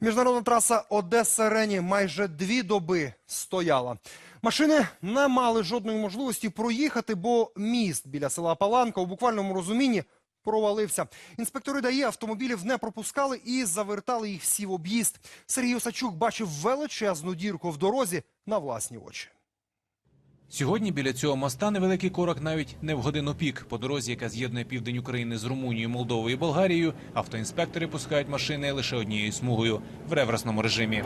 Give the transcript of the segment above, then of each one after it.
Міжнародна траса Одеса Рені майже дві доби стояла. Машини не мали жодної можливості проїхати, бо міст біля села Паланка у буквальному розумінні провалився. Інспектори ДАІ автомобілів не пропускали і завертали їх всі в об'їзд. Сергій Осачук бачив величезну дірку в дорозі на власні очі. Сьогодні біля цього моста невеликий корок навіть не в годину пік. По дорозі, яка з'єднує південь України з Румунією, Молдовою і Болгарією, автоінспектори пускають машини лише однією смугою в реверсному режимі.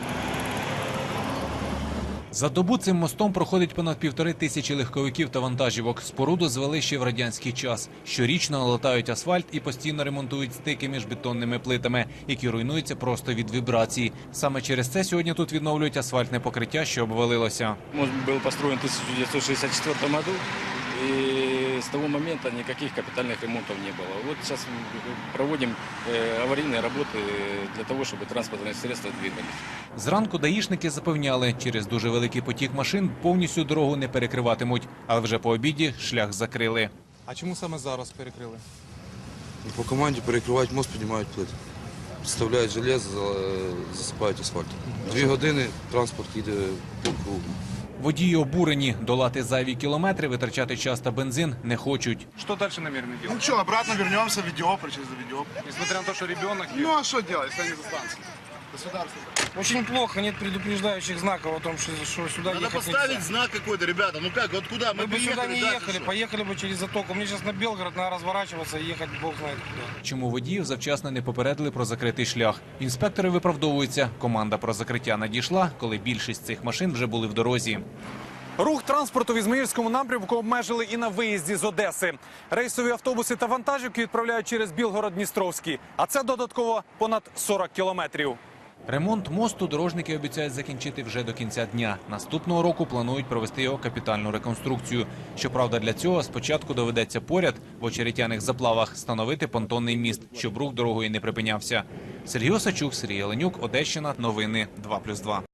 За добу цим мостом проходить понад півтори тисячі легковиків та вантажівок. Споруду звели ще в радянський час. Щорічно латають асфальт і постійно ремонтують стики між бетонними плитами, які руйнуються просто від вібрацій. Саме через це сьогодні тут відновлюють асфальтне покриття, що обвалилося. Мост був построен в 1964 році. и с того момента никаких капитальных ремонтов не было. Вот сейчас проводим э, аварийные работы для того, чтобы транспортные средства двигались. Зранку даїшники запевняли, через дуже великий потік машин повністю дорогу не перекриватимуть, але вже по обіді шлях закрили. А чому саме зараз перекрили? По команді перекривають мост, піднімають плити. Вставляють железо, за- засипають асфальт. Дві години транспорт їде по кругу. Водії обурені, долати зайві кілометри, витрачати час та бензин не хочуть. Що дальше намерены робити? Ну що, обратно вернемся в Ведиополь, через Ведиополь. Несмотря на те, що ребенок... Ну а що робити, якщо не за станцией? Государство. Очень плохо, нет предупреждающих знаков о том, что, что сюда Надо ехать поставить нельзя. знак какой-то, ребята. Ну как, вот куда? Мы, Мы бы сюда не дальше ехали, что? поехали бы через затоку. Мне сейчас на Белгород надо разворачиваться и ехать бог знает куда. Чому водіїв завчасно не попередили про закритий шлях? Інспектори виправдовуються. Команда про закриття надійшла, коли більшість цих машин вже були в дорозі. Рух транспорту в Ізмаїльському напрямку обмежили і на виїзді з Одеси. Рейсові автобуси та вантажівки відправляють через Білгород-Дністровський, а це додатково понад 40 кілометрів. Ремонт мосту дорожники обіцяють закінчити вже до кінця дня. Наступного року планують провести його капітальну реконструкцію. Щоправда, для цього спочатку доведеться поряд в очеретяних заплавах встановити понтонний міст, щоб рух дорогою не припинявся. Сергій Осачук, Сергій Оленюк, Одещина. Новини 2+,2.